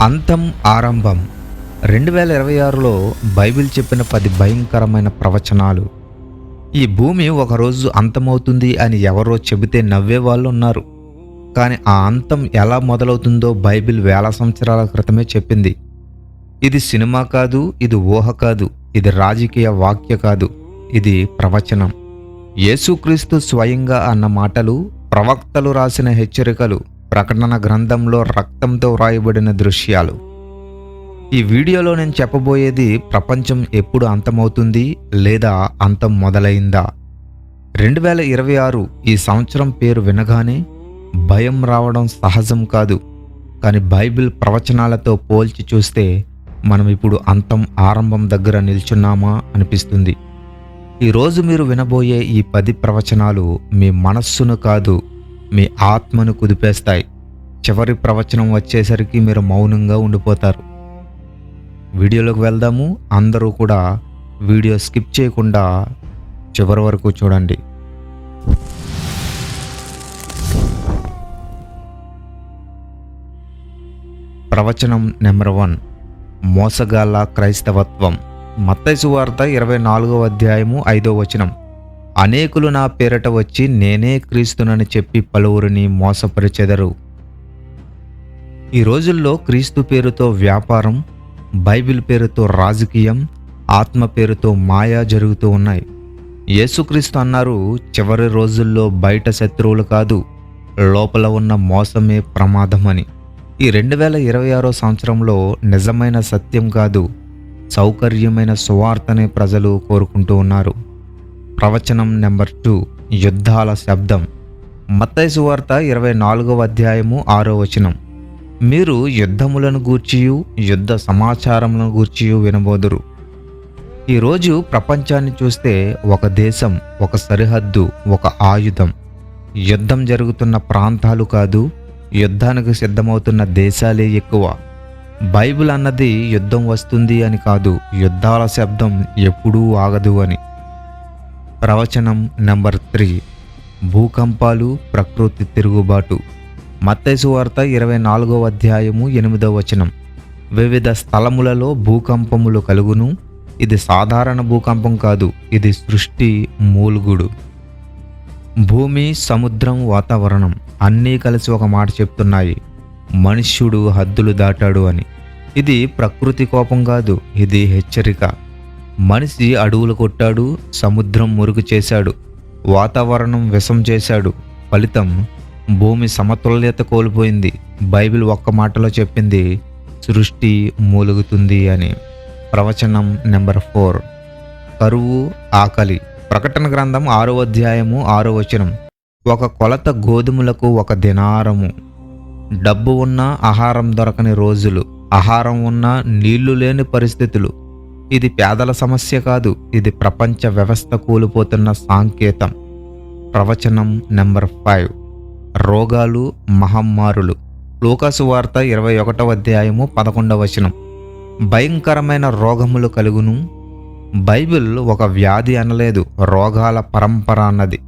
అంతం ఆరంభం. రెండు వేల ఇరవై ఆరులో బైబిల్ చెప్పిన పది భయంకరమైన ప్రవచనాలు. ఈ భూమి ఒకరోజు అంతమవుతుంది అని ఎవరో చెబితే నవ్వే వాళ్ళు ఉన్నారు. కానీ ఆ అంతం ఎలా మొదలవుతుందో బైబిల్ వేల సంవత్సరాల క్రితమే చెప్పింది. ఇది సినిమా కాదు ఇది ఊహ కాదు ఇది రాజకీయ వాక్య కాదు ఇది ప్రవచనం. యేసుక్రీస్తు స్వయంగా అన్న మాటలు ప్రవక్తలు రాసిన హెచ్చరికలు ప్రకటన గ్రంథంలో రక్తంతో వ్రాయబడిన దృశ్యాలు. ఈ వీడియోలో నేను చెప్పబోయేది ప్రపంచం ఎప్పుడు అంతమవుతుంది లేదా అంతం మొదలైందా? రెండు వేల ఇరవై ఆరు ఈ సంవత్సరం పేరు వినగానే భయం రావడం సహజం కాదు. కానీ బైబిల్ ప్రవచనాలతో పోల్చి చూస్తే మనం ఇప్పుడు అంతం ఆరంభం దగ్గర నిల్చున్నామా అనిపిస్తుంది. ఈరోజు మీరు వినబోయే ఈ పది ప్రవచనాలు మీ మనస్సును కాదు మీ ఆత్మను కుదిపేస్తాయి. చివరి ప్రవచనం వచ్చేసరికి మీరు మౌనంగా ఉండిపోతారు. వీడియోలోకి వెళ్దాము. అందరూ కూడా వీడియో స్కిప్ చేయకుండా చివరి వరకు చూడండి. ప్రవచనం నెంబర్ వన్. మోసగాళ్ళ క్రైస్తవత్వం. మత్తైసు వార్త ఇరవై నాలుగో అధ్యాయము ఐదో వచనం. అనేకులు నా పేరట వచ్చి నేనే క్రీస్తునని చెప్పి పలువురిని మోసపరిచెదరు. ఈ రోజుల్లో క్రీస్తు పేరుతో వ్యాపారం బైబిల్ పేరుతో రాజకీయం ఆత్మ పేరుతో మాయా జరుగుతూ ఉన్నాయి. యేసుక్రీస్తు అన్నారు చివరి రోజుల్లో బయట శత్రువులు కాదు లోపల ఉన్న మోసమే ప్రమాదమని. ఈ రెండు వేల ఇరవై ఆరో సంవత్సరంలో నిజమైన సత్యం కాదు సౌకర్యమైన సువార్తనే ప్రజలు కోరుకుంటూ ఉన్నారు. ప్రవచనం నెంబర్ టూ యుద్ధాల శబ్దం. మత్తయి సువార్త ఇరవై నాలుగవ అధ్యాయము ఆరో వచనం. మీరు యుద్ధములను గూర్చియు యుద్ధ సమాచారములను గూర్చియు వినబోదురు. ఈరోజు ప్రపంచాన్ని చూస్తే ఒక దేశం ఒక సరిహద్దు ఒక ఆయుధం. యుద్ధం జరుగుతున్న ప్రాంతాలు కాదు యుద్ధానికి సిద్ధమవుతున్న దేశాలే ఎక్కువ. బైబిల్ అన్నది యుద్ధం వస్తుంది అని కాదు యుద్ధాల శబ్దం ఎప్పుడూ ఆగదు అని. ప్రవచనం నెంబర్ త్రీ. భూకంపాలు ప్రకృతి తిరుగుబాటు. మత్తైసు వార్త ఇరవై నాలుగో అధ్యాయము ఎనిమిదో వచనం. వివిధ స్థలములలో భూకంపములు కలుగును. ఇది సాధారణ భూకంపం కాదు ఇది సృష్టి మూలుగుడు. భూమి సముద్రం వాతావరణం అన్నీ కలిసి ఒక మాట చెప్తున్నాయి. మనుష్యుడు హద్దులు దాటాడు అని. ఇది ప్రకృతి కోపం కాదు ఇది హెచ్చరిక. మనిషి అడవులు కొట్టాడు సముద్రం మురుగు చేశాడు వాతావరణం విషం చేశాడు ఫలితం భూమి సమతుల్యత కోల్పోయింది. బైబిల్ ఒక్క మాటలో చెప్పింది సృష్టి మూలుగుతుంది అని. ప్రవచనం నెంబర్ ఫోర్. కరువు ఆకలి. ప్రకటన గ్రంథం ఆరో అధ్యాయము ఆరో వచనం. ఒక కొలత గోధుమలకు ఒక దినారము. డబ్బు ఉన్న ఆహారం దొరకని రోజులు. ఆహారం ఉన్న నీళ్ళు లేని పరిస్థితులు. ఇది పేదల సమస్య కాదు ఇది ప్రపంచ వ్యవస్థ కూలిపోతున్న సాంకేతం. ప్రవచనం నెంబర్ ఫైవ్. రోగాలు మహమ్మారులు. లూకాసు వార్త ఇరవై ఒకటవ అధ్యాయము పదకొండవ వచనం. భయంకరమైన రోగములు కలుగును. బైబిల్ ఒక వ్యాధి అనలేదు రోగాల పరంపర అన్నది.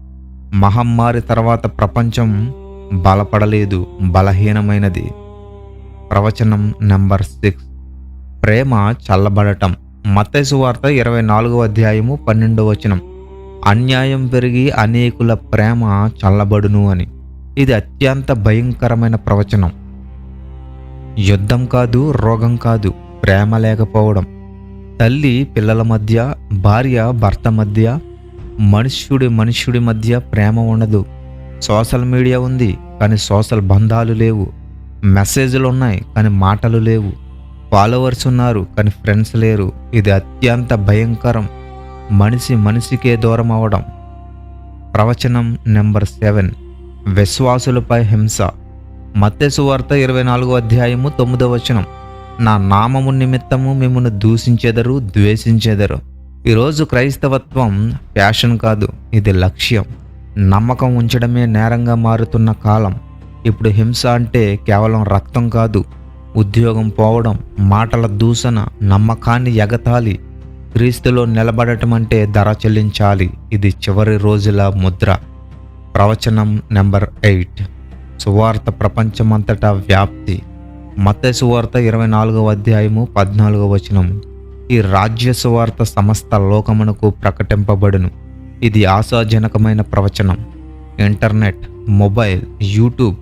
మహమ్మారి తర్వాత ప్రపంచం బలపడలేదు బలహీనమైనది. ప్రవచనం నెంబర్ సిక్స్. ప్రేమ చల్లబడటం. మత్తైసు వార్త ఇరవై నాలుగవ అధ్యాయము పన్నెండవ వచనం. అన్యాయం పెరిగి అనేకుల ప్రేమ చల్లబడును అని. ఇది అత్యంత భయంకరమైన ప్రవచనం. యుద్ధం కాదు రోగం కాదు ప్రేమ లేకపోవడం. తల్లి పిల్లల మధ్య భార్య భర్త మధ్య మనుష్యుడి మనుష్యుడి మధ్య ప్రేమ ఉండదు. సోషల్ మీడియా ఉంది కానీ సోషల్ బంధాలు లేవు. మెసేజ్లు ఉన్నాయి కానీ మాటలు లేవు. ఫాలోవర్స్ ఉన్నారు కానీ ఫ్రెండ్స్ లేరు. ఇది అత్యంత భయంకరం. మనిషి మనిషికే దూరం అవడం ప్రవచనం నెంబర్ సెవెన్. విశ్వాసులపై హింస. మత్తెసు ఇరవై నాలుగో అధ్యాయము తొమ్మిదో వచనం. నా నామము నిమిత్తము మిమ్మల్ని దూషించెదరు ద్వేషించెదరు. ఈరోజు క్రైస్తవత్వం ఫ్యాషన్ కాదు ఇది లక్ష్యం. నమ్మకం ఉంచడమే నేరంగా మారుతున్న కాలం. ఇప్పుడు హింస అంటే కేవలం రక్తం కాదు ఉద్యోగం పోవడం మాటల దూషణ నమ్మకాన్ని ఎగతాలి క్రీస్తులో నిలబడటం అంటే ధర చెల్లించాలి ఇది చివరి రోజుల ముద్ర. ప్రవచనం నెంబర్ ఎయిట్. సువార్త ప్రపంచమంతటా వ్యాప్తి. మత సువార్త ఇరవై నాలుగవ అధ్యాయము పద్నాలుగవ వచనం. ఈ రాజ్య సువార్త సమస్త లోకమునకు ప్రకటింపబడును. ఇది ఆశాజనకమైన ప్రవచనం. ఇంటర్నెట్ మొబైల్ యూట్యూబ్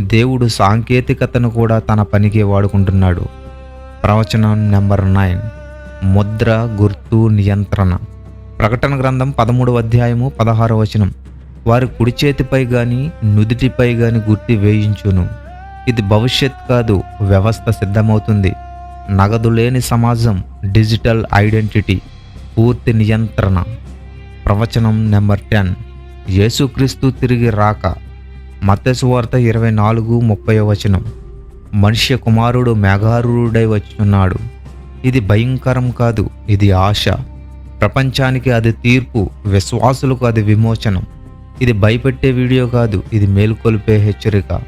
దేవుడు సాంకేతికతను కూడా తన పనికి వాడుకుంటున్నాడు. ప్రవచనం నెంబర్ నైన్. ముద్ర గుర్తు నియంత్రణ. ప్రకటన గ్రంథం పదమూడవ అధ్యాయము పదహారవ వచనం. వారి కుడి చేతిపై గాని నుదుటిపై గాని గుర్తి వేయించును. ఇది భవిష్యత్ కాదు వ్యవస్థ సిద్ధమవుతుంది. నగదు లేని సమాజం డిజిటల్ ఐడెంటిటీ పూర్తి నియంత్రణ. ప్రవచనం నెంబర్ టెన్. యేసుక్రీస్తు తిరిగి రాక. మత్స్యవార్త వార్త ఇరవై నాలుగు ముప్పై వచనం. మనుష్య కుమారుడు మేఘారుడై వచ్చున్నాడు. ఇది భయంకరం కాదు ఇది ఆశ. ప్రపంచానికి అది తీర్పు విశ్వాసులకు అది విమోచనం. ఇది భయపెట్టే వీడియో కాదు ఇది మేలుకొల్పే హెచ్చరిక.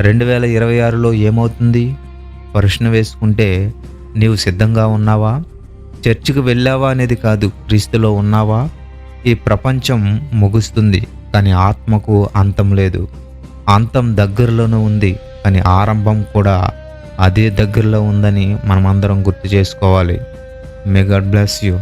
రెండు వేల ఇరవై ఆరులో ఏమవుతుంది? ప్రశ్న వేసుకుంటే నీవు సిద్ధంగా ఉన్నావా? చర్చికి వెళ్ళావా అనేది కాదు క్రీస్తులో ఉన్నావా? ఈ ప్రపంచం ముగుస్తుంది కానీ ఆత్మకు అంతం లేదు. అంతం దగ్గరలోనే ఉంది కానీ ఆరంభం కూడా అదే దగ్గరలో ఉందని మనమందరం గుర్తు చేసుకోవాలి. May God bless you